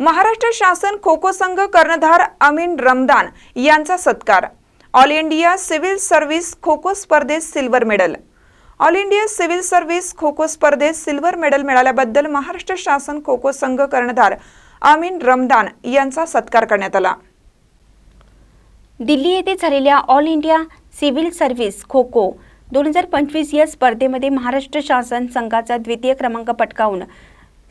महाराष्ट्र शासन खो खो संघ कर्णधार अमीन रमदान यांचा सत्कार. All India civil service kho kho स्पर्धेत silver medal. All India civil service kho kho स्पर्धेत सिल्वर मेडल मिळाल्याबद्दल महाराष्ट्र शासन खो खो संघ कर्णधार अमीन रमदान यांचा सत्कार करण्यात आला. दिल्ली येथे झालेल्या all India civil service kho kho दोन हजार पंचवीस या स्पर्धेमध्ये महाराष्ट्र शासन संघाचा द्वितीय क्रमांक पटकावून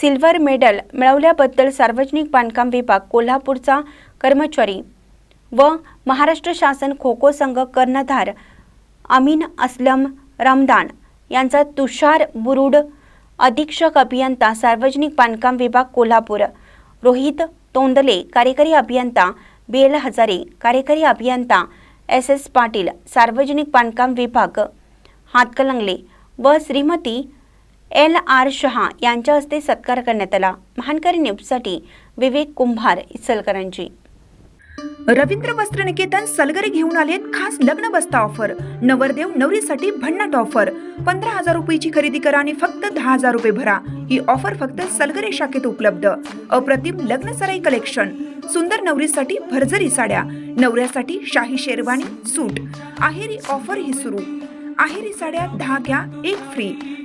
सिल्वर मेडल मिळवल्याबद्दल सार्वजनिक बांधकाम विभाग कोल्हापूरचा कर्मचारी व महाराष्ट्र शासन खो खो संघ कर्णधार अमीन असलम रमदान यांचा तुषार बुरुड अधीक्षक अभियंता सार्वजनिक बांधकाम विभाग कोल्हापूर. रोहित तोंदले कार्यकारी अभियंता बेल हजारे कार्यकारी अभियंता एस एस पाटील सार्वजनिक बांधकाम विभाग हातकलंगले व श्रीमती एल आर शहा यांच्या हस्ते सत्कार करण्यात आला. महानकरी न्यूजसाठी विवेक कुंभार इचलकरांची रवींद्र वस्त्र निकेतन सलगरे घेऊन आलेत खास लग्न बस्ता ऑफर. नवरदेव नवरीसाठी भन्नाट ऑफर. पंधरा हजार रुपयाची खरेदी करा आणि फक्त दहा हजार रुपये भरा. ही ऑफर फक्त सलगरे शाखेत उपलब्ध. अप्रतिम लग्न सराई कलेक्शन. सुंदर नवरीसाठी भरजरी साड्या. नवऱ्यासाठी शाही शेरवानी सूट. आहेरी ऑफर ही सुरू. आहेरी साड्या दहा घ्या एक फ्री